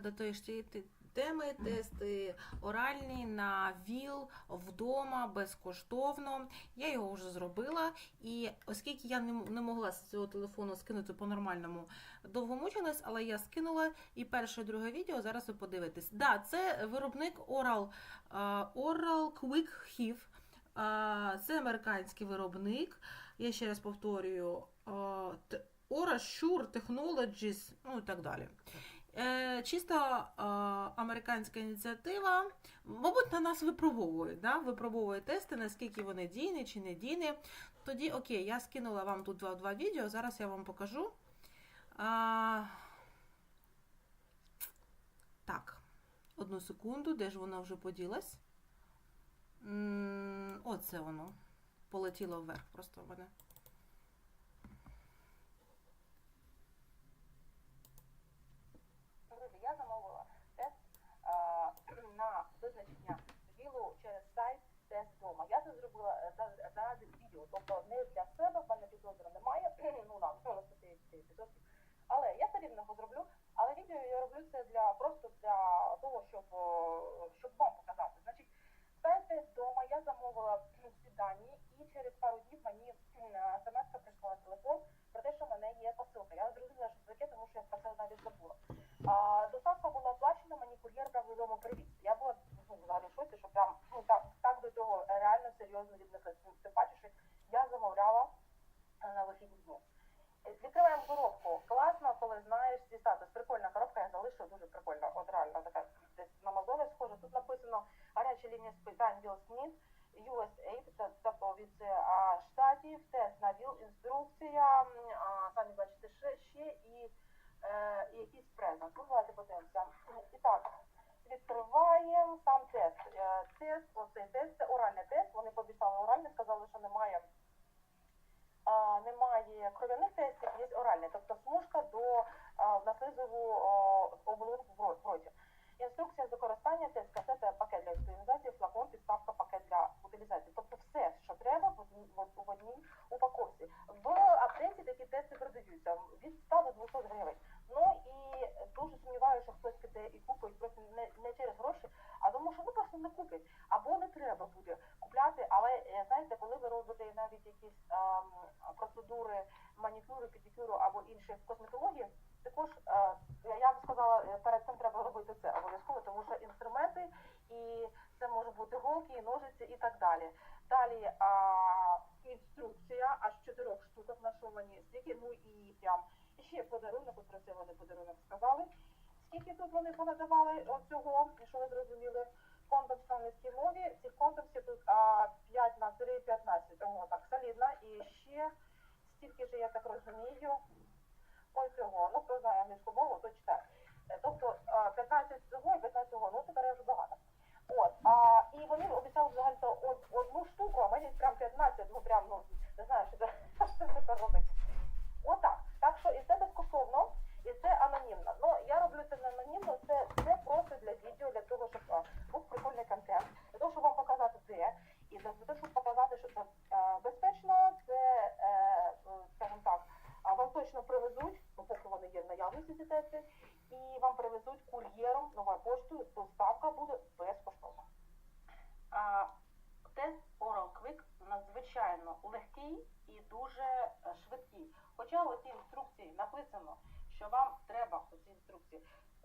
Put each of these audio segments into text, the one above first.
До тої ж те- теми. Тести оральні на ВІЛ вдома безкоштовно. Я його вже зробила. І оскільки я не, могла з цього телефону скинути по-нормальному, довго мучилась, але я скинула і перше, і друге відео зараз ви подивитесь. Да, це виробник Oral, Oral Quick HIV. Е, Це американський виробник. Я ще раз повторюю. е, т- Technologies, ну і так далі. Е, чисто е, американська ініціатива, мабуть, на нас випробовують, да? випробовує тести, наскільки вони дійні чи не дійні. Тоді, окей, я скинула вам тут два, два відео, зараз я вам покажу. А, так, одну секунду, де ж воно вже поділось? М, Оце воно. Полетіло вверх просто в мене. Друзі, я замовила тест е, на визначення вілу через сайт тест вдома. Я це зробила е, відео, тобто не для себе, в мене підозру немає, ну нам ну, підозрів. Але я все рівно його зроблю. Але відео я роблю це для просто для того, щоб, щоб вам показати. Значить, сайт вдома я замовила свідання і через пару днів мені смс прийшла на телефон про те, що в мене є посилка. Я зрозуміла, що це таке, тому що я про це навіть забула. А, доставка була оплачена, мені кур'єр брав додому привіз. Я була ну, взагалі в шоці, що прям ну, так, так до того реально серйозно віднеслися. Тим паче, що я замовляла е, на вихідні дні. Відкриваємо коробку. Класно, коли знаєш свій статус. Прикольна коробка, я залишила дуже прикольна. От реально така десь на Амазоні схожа. Тут написано гаряча лінія з питань Білл Сміт, USA, це тобто від е, штатів, тест на ВІЛ, інструкція, а, самі бачите, ще, ще і е, і якийсь презент. Ну, давайте подивимося. І так, відкриваємо сам тест. Е, Тест, оцей тест, це оральний тест. Вони пообіцяли оральний, сказали, що немає, немає кров'яних тестів, є оральний. Тобто смужка до а, на оболонку в роті. Інструкція з використання тест, касета, пакет для експериментації, флакон, підставка, пакет для утилізації. Тобто все, що треба в одній, в од- в одній упаковці. В аптеці такі тести продаються від 100 до 200 гривень. Ну і дуже сумніваюся, що хтось піде і купить просто не, не через гроші, а тому що ну просто не купить. Або не треба буде купляти. Але е, знаєте, коли ви робите навіть якісь ем, процедури манікюру, педикюру або інші в косметології, також е, я б сказала, е, перед цим треба робити це обов'язково, тому що інструменти і це може бути голки, ножиці і так далі. Далі а, інструкція аж чотирьох штуках нашовані, стільки, ну і прям і ще подарунок, от подарунок сказали. Скільки тут вони понадавали оцього, що ви зрозуміли, кондом на англійській мові, цих комплексів тут а, 5 на 3, 15, ого, так, солідно, і ще стільки ж, я так розумію, ось цього, ну, хто знає англійську мову, то читає. Тобто 15 15 цього, ну, тепер я вже багато. От, а, і вони обіцяли взагалі то од- одну штуку, а мені прям 15, ну, прям, ну, не знаю, що це, що це тепер робити. Отак. Так що і це безкоштовно, і це анонімно. Ну, я роблю це не анонімно, це, це просто для відео, для того, щоб а, був прикольний контент, для того, щоб вам показати де, і для того, щоб показати, що це е, безпечно, це, е, е, скажімо так, вам точно привезуть, ну, поки вони є в наявності ці тести, і вам привезуть кур'єром новою поштою, доставка буде безкоштовна. Тест Oral Quick надзвичайно легкий і дуже швидкий. Хоча у цій інструкції написано, що вам треба у цій інструкції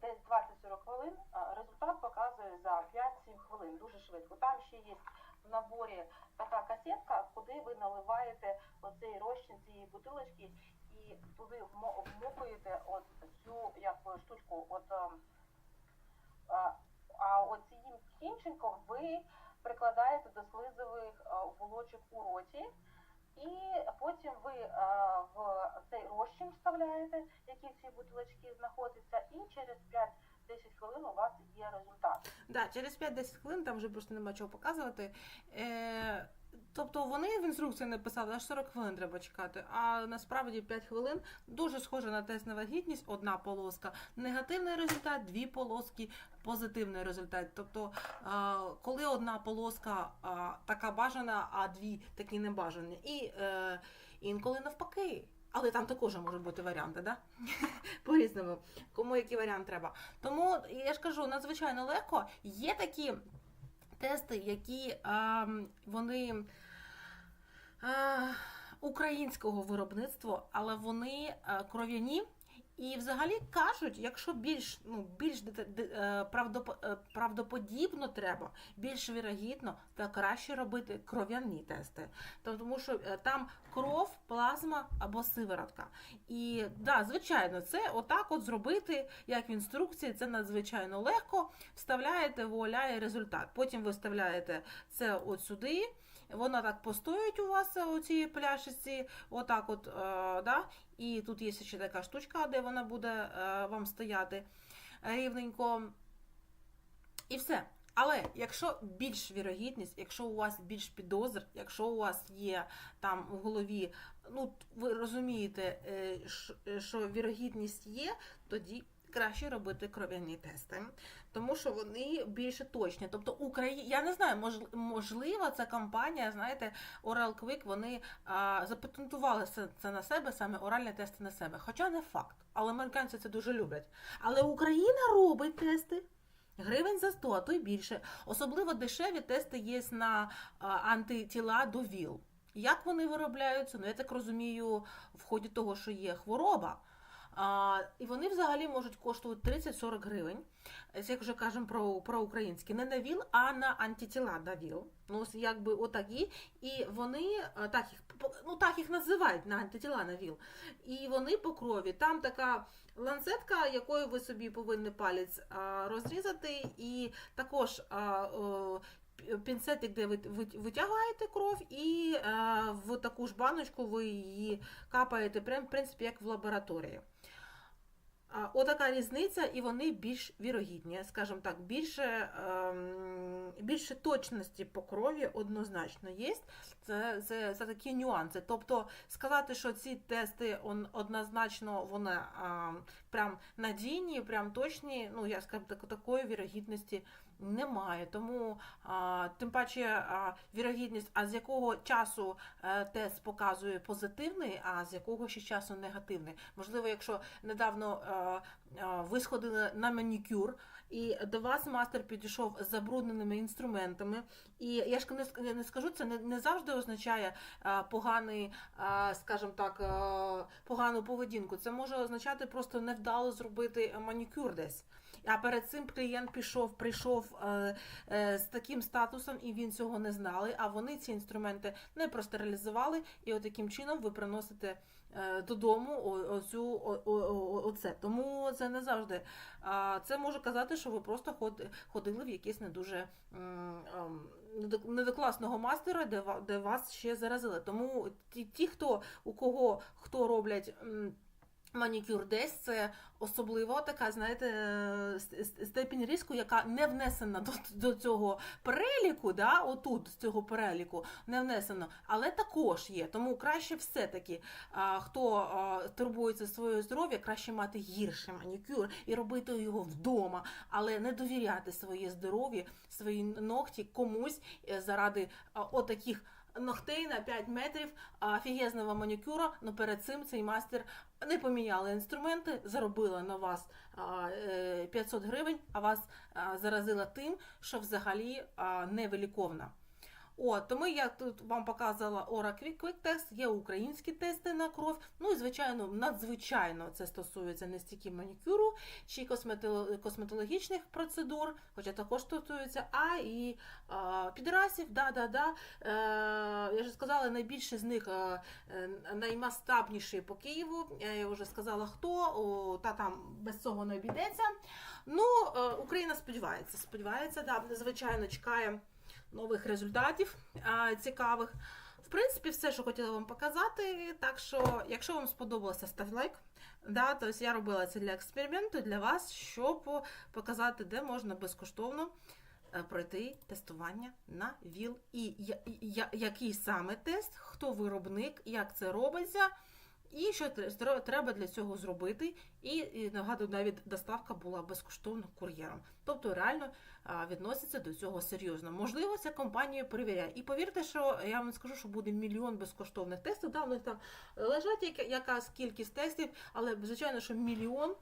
десь 20-40 хвилин, а результат показує за 5-7 хвилин, дуже швидко. Там ще є в наборі така касетка, куди ви наливаєте оцей розчин цієї бутилочки і туди вмо- вмокуєте от цю як штучку. От, ем, а, а оцім кінчиком ви прикладаєте до слизових е, оболочок у роті, і потім ви е, в цей розчин вставляєте, який в цій бутилочці знаходиться, і через 5-10 хвилин у вас є результат. Да, через 5-10 хвилин там вже просто нема чого показувати. Е, тобто вони в інструкції написали, аж 40 хвилин треба чекати, а насправді 5 хвилин дуже схоже на тест на вагітність, одна полоска, негативний результат, дві полоски, позитивний результат. Тобто, коли одна полоска така бажана, а дві такі небажані. І е, інколи навпаки. Але там також можуть бути варіанти, да? По-різному. Кому який варіант треба. Тому я ж кажу, надзвичайно легко. Є такі тести, які а, вони а, українського виробництва, але вони а, кров'яні. І взагалі кажуть, якщо більш ну більш е, е, правдоподібно треба, більш вірогідно, то краще робити кров'яні тести. Тому що е, там кров, плазма або сиворотка. І да, звичайно, це отак от зробити, як в інструкції, це надзвичайно легко. Вставляєте, вуаля і результат. Потім ви вставляєте це от сюди. Воно так постоїть у вас у цій пляшечці, отак от, да? І тут є ще така штучка, де вона буде е, вам стояти рівненько. І все. Але якщо більш вірогідність, якщо у вас більш підозр, якщо у вас є там в голові, ну ви розумієте, е, е, що вірогідність є, тоді краще робити кров'яні тести, тому що вони більше точні. Тобто Україна, я не знаю, мож, можливо, ця компанія, знаєте, Oral Quick, вони а, запатентували це, на себе, саме оральні тести на себе. Хоча не факт, але американці це дуже люблять. Але Україна робить тести. Гривень за 100, а то й більше. Особливо дешеві тести є на антитіла до ВІЛ. Як вони виробляються? Ну, я так розумію, в ході того, що є хвороба. А, і вони взагалі можуть коштувати 30-40 гривень. Як вже кажемо про, про українські, не на ВІЛ, а на антитіла на ВІЛ. Ну, якби отакі. І вони так їх, ну, так їх називають на антитіла на ВІЛ. І вони по крові. Там така ланцетка, якою ви собі повинні палець розрізати, і також пінцетик, де ви ви- витягаєте кров, і в таку ж баночку ви її капаєте, прям, в принципі, як в лабораторії. Отака різниця, і вони більш вірогідні, скажімо так, більше, ем, більше точності по крові однозначно є. Це, це, це такі нюанси. Тобто сказати, що ці тести он, однозначно вони а, прям надійні, прям точні, ну я скажу так, такої вірогідності немає. Тому а, тим паче а, вірогідність, а з якого часу е, тест показує позитивний, а з якого ще часу негативний. Можливо, якщо недавно е, е, ви сходили на манікюр. І до вас мастер підійшов з забрудненими інструментами. І я ж не, не скажу, це не, не завжди означає е, поганий, е, скажімо так, е, погану поведінку. Це може означати просто невдало зробити манікюр десь. А перед цим клієнт пішов, прийшов е, е, з таким статусом, і він цього не знали. А вони ці інструменти не простерилізували, і от таким чином ви приносите е, додому оцю оце. Тому це не завжди. А це може казати, що ви просто ходили в якесь не дуже ем, не до- класного мастера, де, де вас ще заразили. Тому ті, ті хто у кого хто роблять. Манікюр десь це особливо така, знаєте, е, степінь ризику, яка не внесена до, до цього переліку, да, отут з цього переліку не внесено, але також є. Тому краще все-таки, хто турбується своє здоров'я, краще мати гірший манікюр і робити його вдома, але не довіряти своє здоров'я, свої ногті комусь е, заради отаких. Ногтей на 5 метрів а, офігезного манікюра, але перед цим цей мастер не поміняли інструменти, заробила на вас а, е, 500 гривень, а вас заразила тим, що взагалі невиліковна. От, тому я тут вам показала Ора Quick тест, є українські тести на кров. Ну і звичайно, надзвичайно це стосується не стільки манікюру чи косметологічних процедур, хоча також стосується, а і а, підрасів. Да, да, да. Е, я вже сказала, найбільше з них е, е, по Києву. Я вже сказала хто, о, та там без цього не обійдеться. Ну, е, Україна сподівається, сподівається, да, звичайно, чекає нових результатів цікавих. В принципі, все, що хотіла вам показати. Так що, якщо вам сподобалося, став лайк. Да, тобто я робила це для експерименту, для вас, щоб показати, де можна безкоштовно е, пройти тестування на ВІЛ. І я, я, який саме тест, хто виробник, як це робиться. І що треба для цього зробити? І, нагадую, навіть доставка була безкоштовно кур'єром. Тобто реально відноситься до цього серйозно. Можливо, ця компанія перевіряє. І повірте, що я вам скажу, що буде мільйон безкоштовних тестів. Да, у там лежать яка- якась кількість тестів, але звичайно, що мільйон.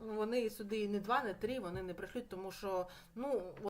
Вони сюди не два, не три, вони не прийшлють, тому що ну